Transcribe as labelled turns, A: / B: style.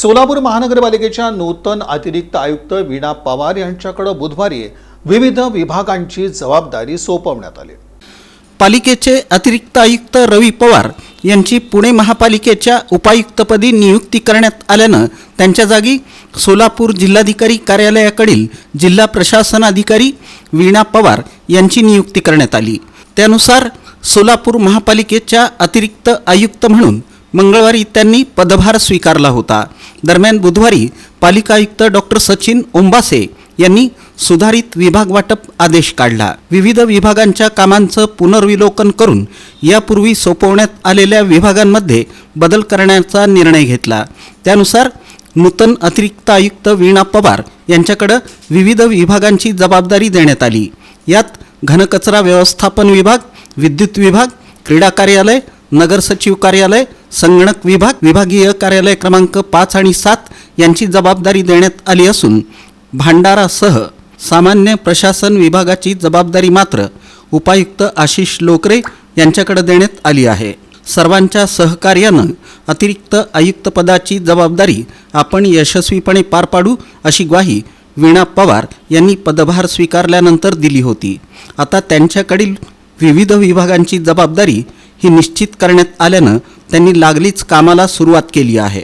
A: सोलापूर महानगरपालिकेच्या नूतन अतिरिक्त आयुक्त वीणा पवार यांच्याकडे बुधवारी विविध विभागांची जबाबदारी सोपवण्यात आली.
B: पालिकेचे अतिरिक्त आयुक्त रवी पवार यांची पुणे महापालिकेच्या उपायुक्तपदी नियुक्ती करण्यात आल्यानं त्यांच्या जागी सोलापूर जिल्हाधिकारी कार्यालयाकडील जिल्हा प्रशासन अधिकारी वीणा पवार यांची नियुक्ती करण्यात आली. त्यानुसार सोलापूर महापालिकेच्या अतिरिक्त आयुक्त म्हणून मंगळवारी त्यांनी पदभार स्वीकारला होता. दरम्यान बुधवारी पालिका आयुक्त डॉक्टर सचिन ओंबासे यांनी सुधारित विभाग वाटप आदेश काढला. विविध विभागांच्या कामांचं पुनर्विलोकन करून यापूर्वी सोपवण्यात आलेल्या विभागांमध्ये बदल करण्याचा निर्णय घेतला. त्यानुसार नूतन अतिरिक्त आयुक्त वीणा पवार यांच्याकडं विविध विभागांची जबाबदारी देण्यात आली. यात घनकचरा व्यवस्थापन विभाग विद्युत विभाग क्रीडा कार्यालय नगर सचिव कार्यालय संगणक विभाग विभागीय कार्यालय क्रमांक पाच आणि सात यांची जबाबदारी देण्यात आली असून भांडारासह सामान्य प्रशासन विभागाची जबाबदारी मात्र उपायुक्त आशिष लोकरे यांच्याकडे देण्यात आली आहे. सर्वांच्या सहकार्यानं अतिरिक्त आयुक्तपदाची जबाबदारी आपण यशस्वीपणे पार पाडू अशी ग्वाही वीणा पवार यांनी पदभार स्वीकारल्यानंतर दिली होती. आता त्यांच्याकडील विविध विभागांची जबाबदारी ही निश्चित करण्यात आल्यानं त्यांनी लागलीच कामाला सुरुवात केली आहे.